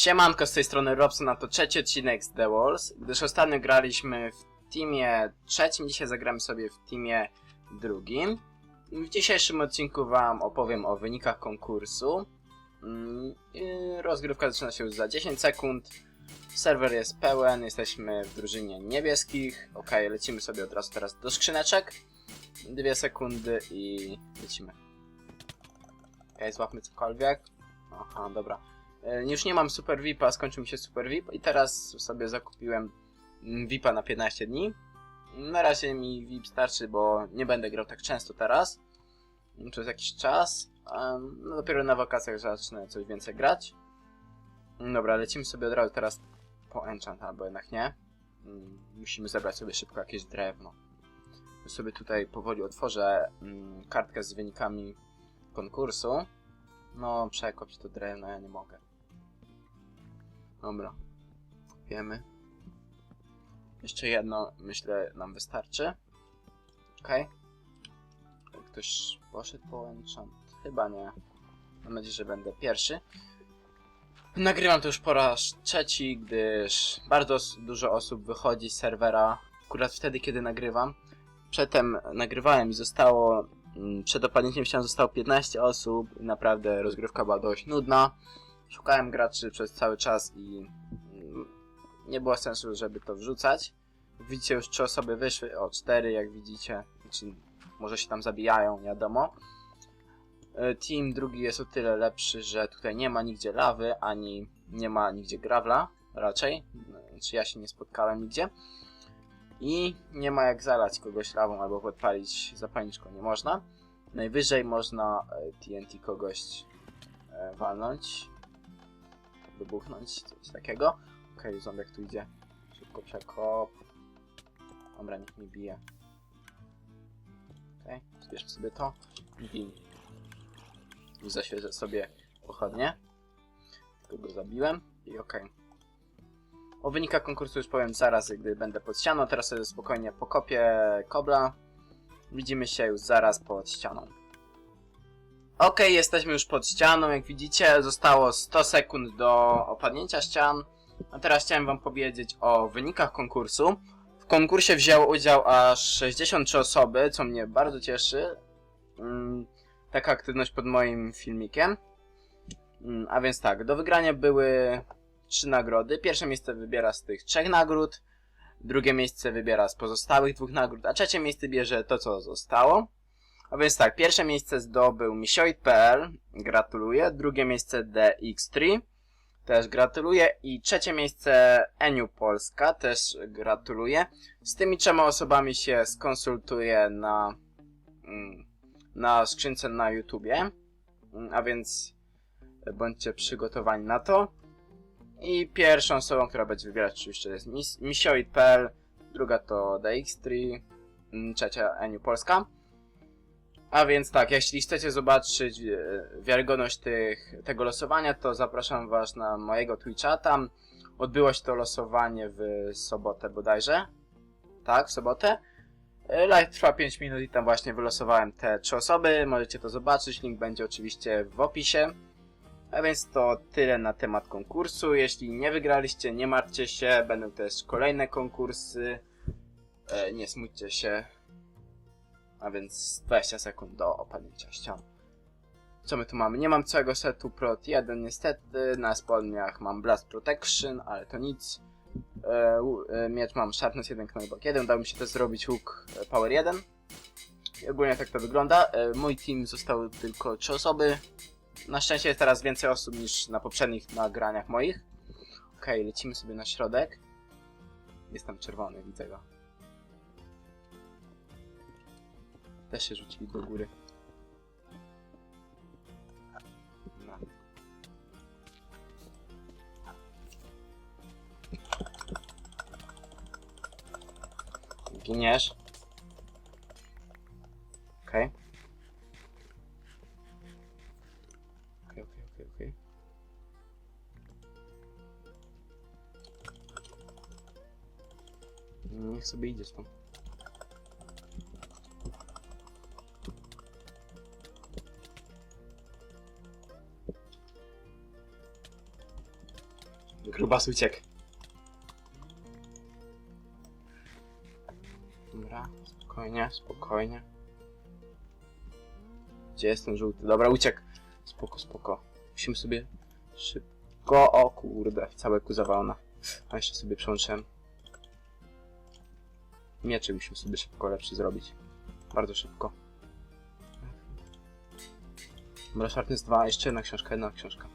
Siemanko, z tej strony Robson, a to trzeci odcinek z The Walls, gdyż ostatnio graliśmy w teamie trzecim, dzisiaj zagramy sobie w teamie drugim. W dzisiejszym odcinku wam opowiem o wynikach konkursu. Mm, Rozgrywka zaczyna się już za 10 sekund. Serwer jest pełen, jesteśmy w drużynie niebieskich. Ok, lecimy sobie od razu teraz do skrzyneczek. Dwie sekundy i lecimy. Ok, złapmy cokolwiek. Aha, dobra. E, Już nie mam Super VIPa, skończył mi się Super VIP i teraz sobie zakupiłem mm, VIPa na 15 dni. Na razie mi VIP starczy, bo nie będę grał tak często teraz. Przez jakiś czas. No dopiero na wakacjach zacznę coś więcej grać. Dobra, lecimy sobie od razu teraz po enchant, albo jednak nie. Mm, Musimy zebrać sobie szybko jakieś drewno. Sobie tutaj powoli otworzę mm, kartkę z wynikami konkursu. No, przekop to drewno, ja nie mogę. Dobra. Wiemy. Jeszcze jedno, myślę, nam wystarczy. Okej. Okay. Ktoś poszedł po enchant? Chyba nie. Mam nadzieję, że będę pierwszy. Nagrywam to już po raz trzeci, gdyż bardzo dużo osób wychodzi z serwera akurat wtedy, kiedy nagrywam. Przedtem nagrywałem i zostało, mm, przed opadnięciem ścian zostało 15 osób i naprawdę rozgrywka była dość nudna. Szukałem graczy przez cały czas i nie było sensu, żeby to wrzucać. Widzicie, już trzy osoby wyszły, o cztery jak widzicie, znaczy może się tam zabijają, wiadomo. E, Team drugi jest o tyle lepszy, że tutaj nie ma nigdzie lawy, ani nie ma nigdzie gravla, raczej. Znaczy ja się nie spotkałem nigdzie. I nie ma jak zalać kogoś lawą albo podpalić zapalniczką, nie można. Najwyżej można e, TNT kogoś e, walnąć, wybuchnąć, coś takiego. Okej, okay, zombiak tu idzie. Szybko przekop. Dobra, niech mi bije. Okej, okay, zbierzmy sobie to i zaświecę sobie pochodnie. Tylko go zabiłem i okej. Okay. O wynikach konkursu już powiem zaraz, gdy będę pod ścianą. Teraz sobie spokojnie pokopię kobla. Widzimy się już zaraz pod ścianą. Ok, jesteśmy już pod ścianą. Jak widzicie, zostało 100 sekund do opadnięcia ścian. A teraz chciałem wam powiedzieć o wynikach konkursu. W konkursie wzięło udział aż 63 osoby, co mnie bardzo cieszy. Mm, taka aktywność pod moim filmikiem. Mm, a więc tak, do wygrania były trzy nagrody. Pierwsze miejsce wybiera z tych trzech nagród. Drugie miejsce wybiera z pozostałych dwóch nagród, a trzecie miejsce bierze to, co zostało. A więc tak, pierwsze miejsce zdobył misioid.pl, gratuluję. Drugie miejsce DX3, też gratuluję. I trzecie miejsce Eniu Polska, też gratuluję. Z tymi trzema osobami się skonsultuję na, mm, na skrzynce na YouTubie. Mm, A więc bądźcie przygotowani na to. I pierwszą osobą, która będzie wybierać oczywiście jest Mis- misioid.pl, druga to DX3, mm, trzecia Eniu Polska. A więc tak, jeśli chcecie zobaczyć e, wiarygodność tych, tego losowania, to zapraszam was na mojego Twitcha. Tam odbyło się to losowanie w sobotę bodajże. Tak, w sobotę. E, Live trwa 5 minut i tam właśnie wylosowałem te trzy osoby. Możecie to zobaczyć, link będzie oczywiście w opisie. A więc to tyle na temat konkursu. Jeśli nie wygraliście, nie martwcie się, będą też kolejne konkursy. E, nie smućcie się. A więc 20 sekund do opadnięcia ścian. Co my tu mamy? Nie mam całego setu Prot 1 niestety. Na spodniach mam Blast Protection, ale to nic. E, e, miecz mam Sharpness 1, Knockback 1. Udało mi się też zrobić hook e, Power 1. I ogólnie tak to wygląda. E, mój team zostało tylko 3 osoby. Na szczęście jest teraz więcej osób niż na poprzednich nagraniach moich. Okej, lecimy sobie na środek. Jestem czerwony, widzę go. Też się rzucili do góry. No. Giniesz. Okej. Okej, okej, okej, okej. Niech sobie idzie stąd. Grubas uciekł. Dobra, spokojnie, spokojnie. Gdzie jest ten żółty? Dobra, uciekł. Spoko, spoko. Musimy sobie szybko... O kurde, całe ku zawalone. A jeszcze sobie przełączyłem. Mieczy musimy sobie szybko lepszy zrobić. Bardzo szybko. Dobra, Sharpness 2, jeszcze jedna książka, jedna książka.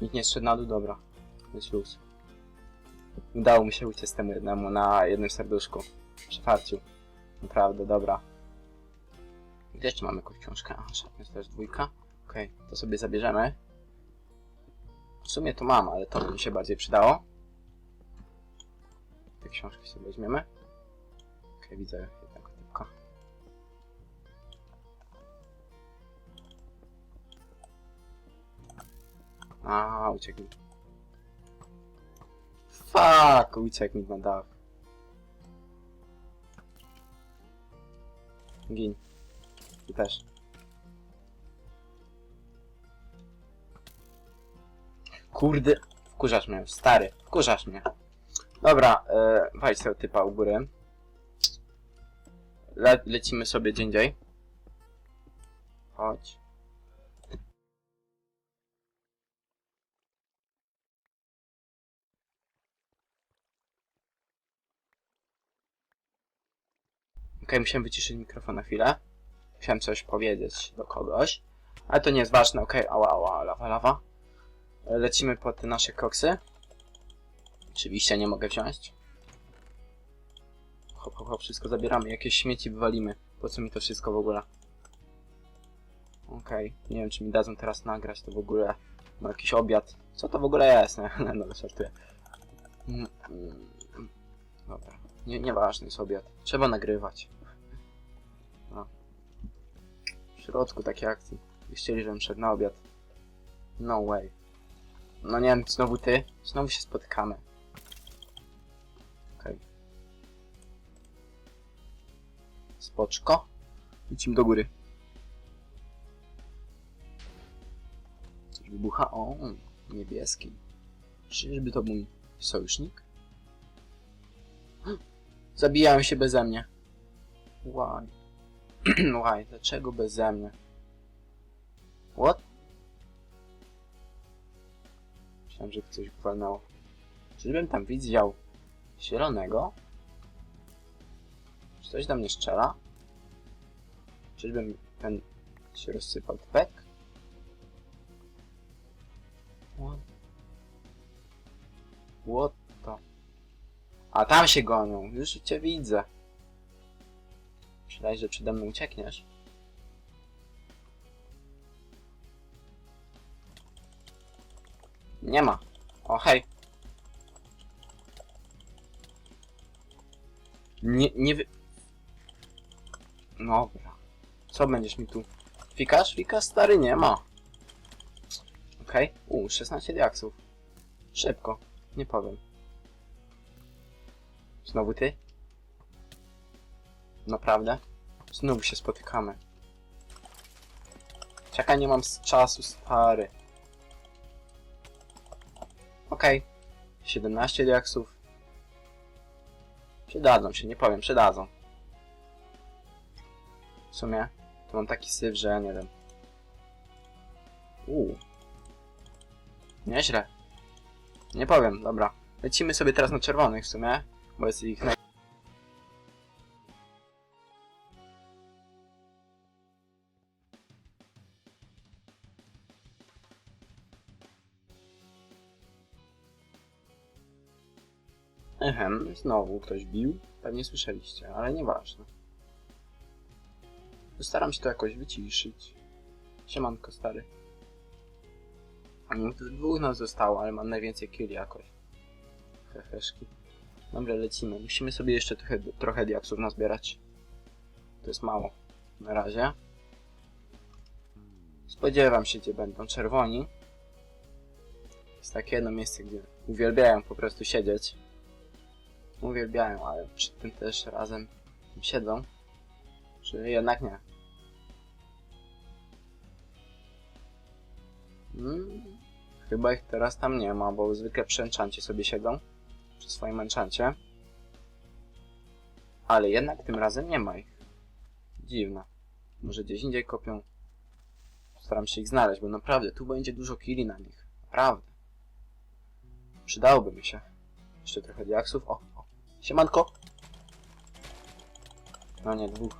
Nikt nie zszedł na dół, dobra. Jest luz. Udało mi się uciec temu jednemu na jednym serduszku. Przefarcił. Naprawdę, dobra. Gdzie jeszcze mamy jakąś książkę? Aha, to jest dwójka. Okej, to sobie zabierzemy. W sumie to mam, ale to by mi się bardziej przydało. Te książki sobie weźmiemy. Okej, widzę jednego typka. A, uciekł. Fuck, uciekł mi na. Gin. Ty też. Kurde, wkurzasz mnie, stary, wkurzasz mnie. Dobra, e, wejdź tego typa u góry. Le lecimy sobie dzień dzień. Chodź. Okej, musiałem wyciszyć mikrofon na chwilę. Musiałem coś powiedzieć do kogoś. Ale to nie jest ważne, okej, ała, ała, lawa, lawa. Lecimy po te nasze koksy. Oczywiście nie mogę wziąć. Hop, hop, hop, wszystko zabieramy. Jakieś śmieci wywalimy. Po co mi to wszystko w ogóle? Okej, nie wiem czy mi dadzą teraz nagrać to w ogóle. No jakiś obiad. Co to w ogóle jest? Nie, no żartuję. Mm, mm, Dobra, nie, nieważny jest obiad. Trzeba nagrywać. Środku takiej akcji. Chcieli, żebym szedł na obiad. No way. No nie wiem, znowu ty? Znowu się spotykamy. Okej. Spoczko. Lecimy do góry. Coś wybucha. O, niebieski. Czyżby to mój sojusznik? Zabijają się beze mnie. Why? Why? Dlaczego beze mnie? What? Myślałem, że coś walnęło. Czyżbym tam widział zielonego? Czy coś do mnie strzela? Czyżbym ten się rozsypał tpek? What? What the... A tam się gonią, już cię widzę. Myślałeś, że przede mną uciekniesz? Nie ma. O, hej. Nie, nie wy... Dobra. Co będziesz mi tu... Fikasz? Fikasz? Stary, nie ma. Okej. Okay. U, 16 diaksów. Szybko. Nie powiem. Znowu ty? Naprawdę? Znowu się spotykamy. Czekaj, nie mam czasu, stary. Okej. 17 diaksów. Przydadzą się, nie powiem, przydadzą. W sumie, to mam taki syf, że ja nie wiem. Uuu. Nieźle. Nie powiem, dobra. Lecimy sobie teraz na czerwonych w sumie, bo jest ich naj... Ehem, znowu ktoś bił. Pewnie słyszeliście, ale nieważne. Postaram się to jakoś wyciszyć. Siemanko, stary. Dwóch nas zostało, ale mam najwięcej killi jakoś. Heheszki. Dobra, lecimy. Musimy sobie jeszcze trochę, trochę diaksów nazbierać. To jest mało. Na razie. Spodziewam się, gdzie będą czerwoni. Jest takie jedno miejsce, gdzie uwielbiają po prostu siedzieć. Uwielbiają, ale przy tym też razem siedzą. Czy jednak nie? Hmm, Chyba ich teraz tam nie ma, bo zwykle przy enchancie sobie siedzą. Przy swoim enchancie. Ale jednak tym razem nie ma ich. Dziwne. Może gdzieś indziej kopią. Staram się ich znaleźć, bo naprawdę tu będzie dużo killi na nich. Naprawdę. Przydałoby mi się. Jeszcze trochę diaksów. O. Siemanko! No nie, dwóch.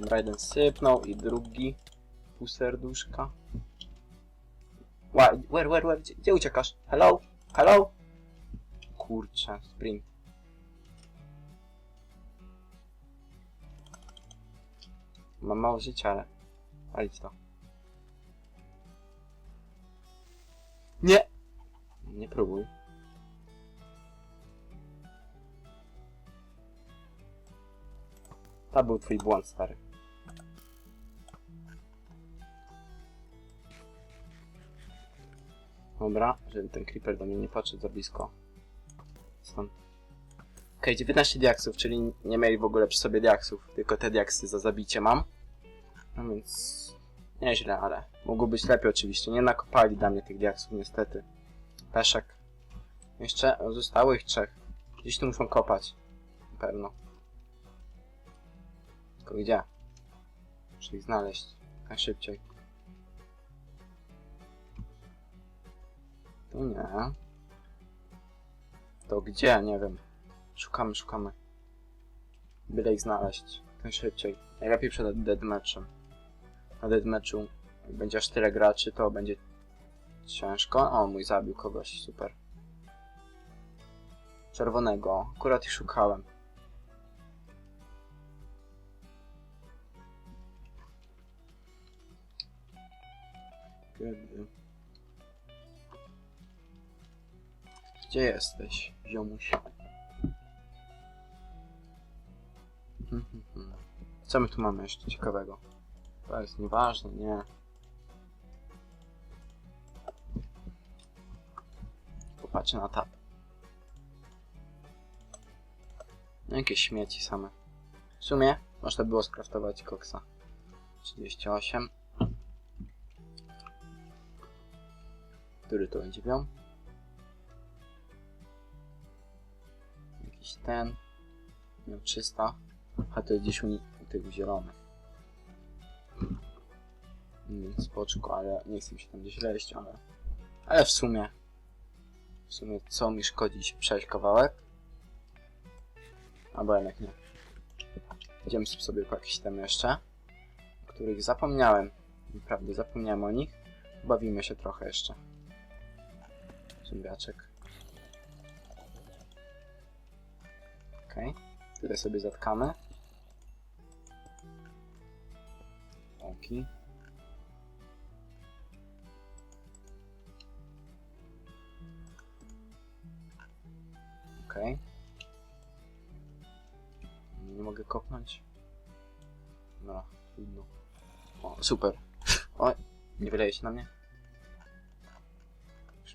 Dobra, jeden sypnął i drugi. Pół serduszka. Where, where, where? Gdzie, gdzie uciekasz? Hello? Hello? Kurczę, sprint. Mam mało życia, ale... Palić to. Nie! Nie próbuj. To był twój błąd, stary. Dobra, żeby ten creeper do mnie nie podszedł za blisko. Stąd. Okej, 19 diaksów, czyli nie mieli w ogóle przy sobie diaksów, tylko te diaksy za zabicie mam. No więc... Nieźle, ale mogło być lepiej oczywiście. Nie nakopali dla mnie tych diaksów niestety. Peszek. Jeszcze zostało ich trzech. Gdzieś tu muszą kopać. Na pewno. Tylko gdzie? Muszę ich znaleźć. Najszybciej. Tu nie. To gdzie? Nie wiem. Szukamy, szukamy. Byle ich znaleźć. Najszybciej. Najlepiej przed deadmatchem. Na deadmatchu jak będzie aż tyle graczy, to będzie ciężko. O, mój zabił kogoś, super. Czerwonego. Akurat ich szukałem. Kiedy? Gdzie jesteś, ziomuś? Co my tu mamy jeszcze ciekawego? To jest nieważne, nie. Popatrzę na tab. No śmieci same. W sumie można było skraftować koksa. 38. Który to będzie miał? Jakiś ten. Miał 300. A to jest gdzieś u, tych zielonych. Więc spoczko, ale nie chcę się tam gdzieś leść, ale... Ale w sumie... W sumie co mi szkodzi przejść kawałek? Albo jednak nie. Idziemy sobie po jakieś tam jeszcze, o których zapomniałem. Naprawdę zapomniałem o nich. Bawimy się trochę jeszcze. Zębiaczek. Okej. Tyle sobie zatkamy. Oki. Okej. Nie mogę kopnąć. No, trudno. O, super. Oj, nie wyleje się na mnie?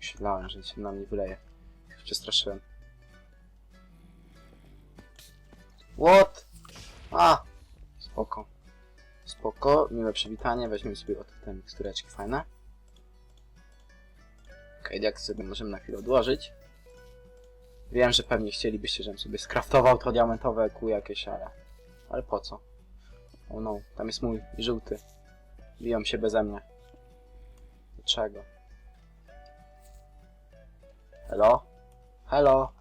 Myślałem, że się na mnie wyleje. Się Przestraszyłem. What? A! Spoko. Spoko, miłe przywitanie, weźmiemy sobie od te mikstureczki fajne. Okej, jak sobie możemy na chwilę odłożyć. Wiem, że pewnie chcielibyście, żebym sobie skraftował to diamentowe kół jakieś, ale... Ale po co? Oh no, tam jest mój żółty. Biją się beze mnie. Dlaczego? Hello? Hello?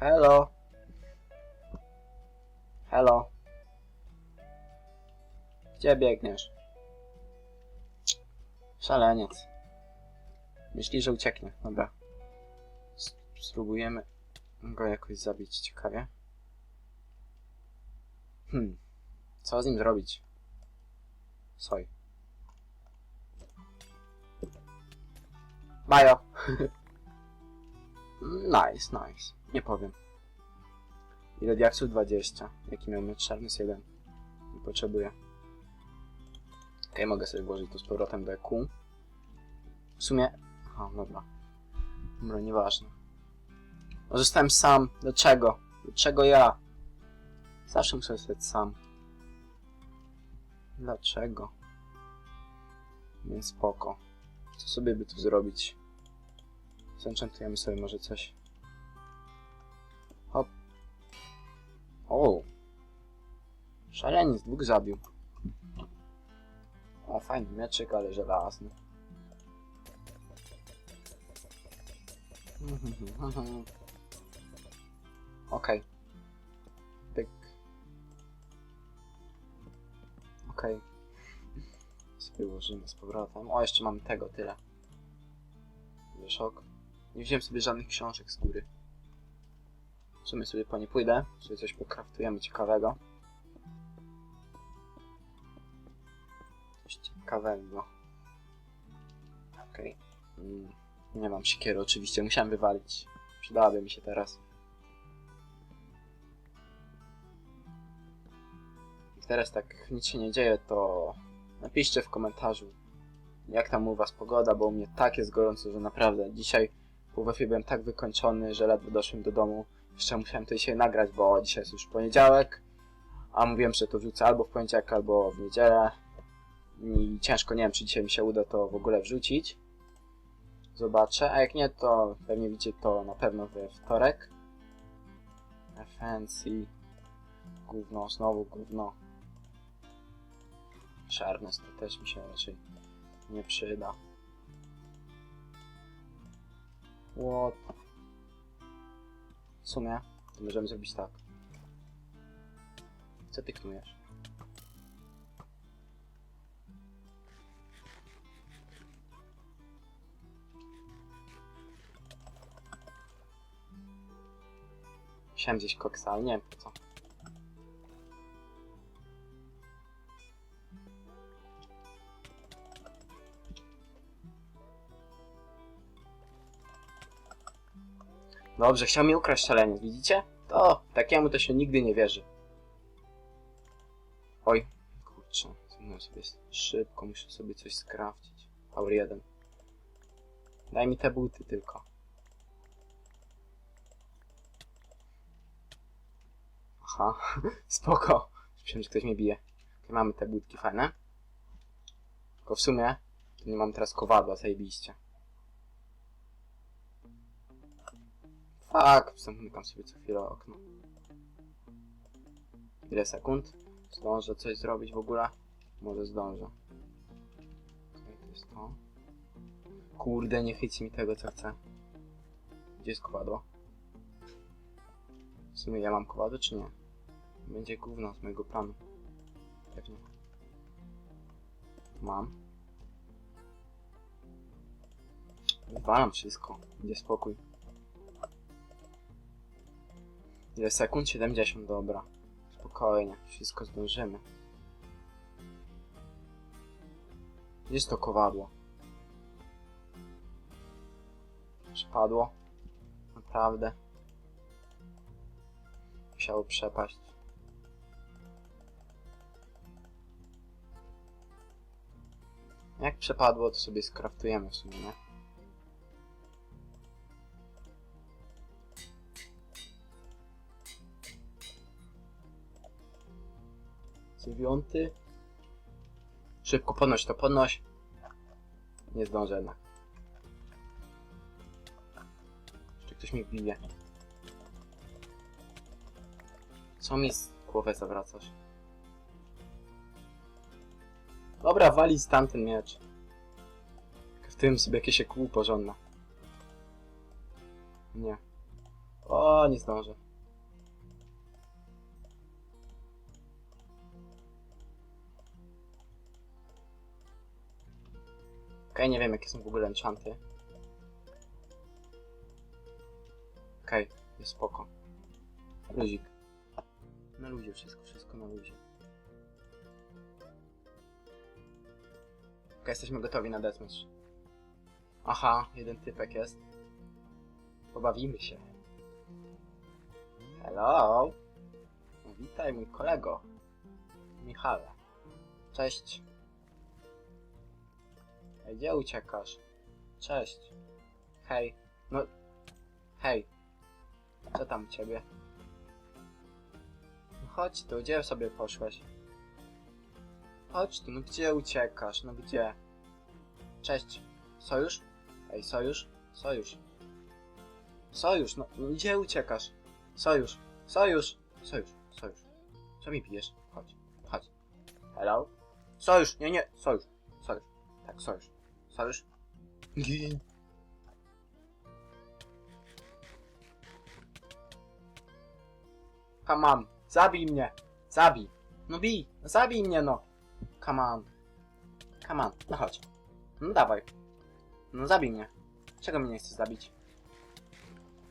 Hello? Hello? Gdzie biegniesz? Szaleniec. Myśli, że ucieknie. Dobra. Spróbujemy go jakoś zabić ciekawie. Hmm. Co z nim zrobić? Soj. Bajo. nice, nice. Nie powiem. Ile diaksów? 20. Jaki miał mieć czarny? Jest jeden. Nie potrzebuję. Okej, mogę sobie włożyć to z powrotem do EQ. W sumie... Aha, dobra. Dobra, nieważne. No zostałem sam. Dlaczego? Dlaczego ja? Zawsze muszę zostać sam. Dlaczego? Więc spoko. Co sobie by tu zrobić? Zenchantujemy sobie może coś. Hop. O! Szaleniec, dwóch zabił. O, fajny mieczyk, ale żelazny. Okej. Pyk. Okej. Sobie ułożymy z powrotem. O, jeszcze mamy tego tyle. Szok. Nie wziąłem sobie żadnych książek z góry. W sumie sobie po nie pójdę, sobie coś pokraftujemy ciekawego. Coś ciekawego. Okej. Mm, nie mam siekiery oczywiście, musiałem wywalić. Przydałaby mi się teraz. I teraz tak nic się nie dzieje, to napiszcie w komentarzu, jak tam u was pogoda, bo u mnie tak jest gorąco, że naprawdę dzisiaj po WF byłem tak wykończony, że ledwo doszłem do domu. Jeszcze musiałem to dzisiaj nagrać, bo dzisiaj jest już poniedziałek, a mówiłem, że to wrzucę albo w poniedziałek, albo w niedzielę. I ciężko, nie wiem, czy dzisiaj mi się uda to w ogóle wrzucić. Zobaczę, a jak nie, to pewnie widzicie to na pewno we wtorek. Fancy. Gówno, znowu gówno. Czarnes to też mi się raczej nie przyda. What? W sumie, to możemy zrobić tak. Co ty knujesz? Musiałem gdzieś koksa, ale nie wiem Dobrze, chciał mi ukraść szaleniec, widzicie? To, takiemu to się nigdy nie wierzy. Oj, kurczę, no sobie szybko, muszę sobie coś skrafcić. Power 1. Daj mi te buty tylko. Aha, spoko. Myślałem, że ktoś mnie bije. Okay, mamy te budki fajne. Tylko w sumie, nie mam teraz kowadła, zajebiście. Fuck, zamykam sobie co chwilę okno. Ile sekund? Zdążę coś zrobić w ogóle? Może zdążę. Okej, to jest to. Kurde, nie chyci mi tego, co chcę. Gdzie jest kowadło? W sumie ja mam kowadło, czy nie? Będzie gówno z mojego planu. Pewnie. Mam. Wywalam wszystko. Będzie spokój. Ile sekund? 70, dobra. Spokojnie, wszystko zdążymy. Jest to kowadło? Przepadło. Naprawdę. Musiało przepaść. Jak przepadło, to sobie skraftujemy w sumie, nie? Dziewiąty. Szybko podnoś to, podnoś. Nie zdążę jednak. Jeszcze ktoś mi bije. Co mi z głowę zawracasz? Dobra, wali z tamten miecz. W tym sobie jakieś kół porządne. Nie. O, nie zdążę. Okej, nie wiem jakie są w ogóle enchanty. Okej, jest spoko. Luzik. Na luzie wszystko, wszystko na luzie. Okej, jesteśmy gotowi na deathmatch. Aha, jeden typek jest. Pobawimy się. Hello! Witaj mój kolego. Michale. Cześć. Ej, gdzie uciekasz? Cześć. Hej. No. Hej. Co tam u ciebie? No chodź tu, gdzie sobie poszłeś? Chodź tu, no gdzie uciekasz? No gdzie? Cześć. Sojusz? Ej, sojusz? Sojusz. Sojusz, no gdzie uciekasz? Sojusz, sojusz, sojusz, sojusz. Co mi pijesz? Chodź, chodź. Hello? Sojusz, nie, nie, sojusz, sojusz. Tak, sojusz. Sojusz. Gin. Come on, zabij mnie, zabij. No bij, zabij mnie no. Come on. Come on, no chodź. No dawaj. No zabij mnie. Czego mnie nie chcesz zabić?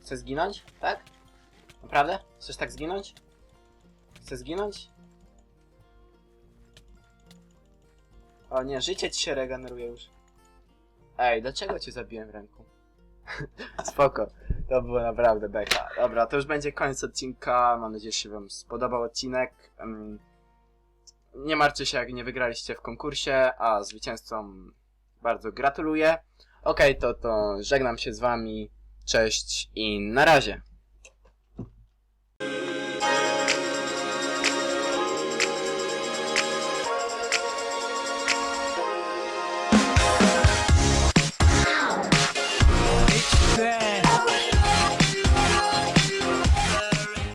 Chcesz zginąć? Tak? Naprawdę? Chcesz tak zginąć? Chcesz zginąć? O nie, życie ci się regeneruje już. Ej, dlaczego cię zabiłem w ręku? Spoko, to było naprawdę beka. Dobra, to już będzie koniec odcinka. Mam nadzieję, że się wam spodobał odcinek. Nie martwcie się, jak nie wygraliście w konkursie, a zwycięzcom bardzo gratuluję. Okej, to, to żegnam się z wami. Cześć i na razie.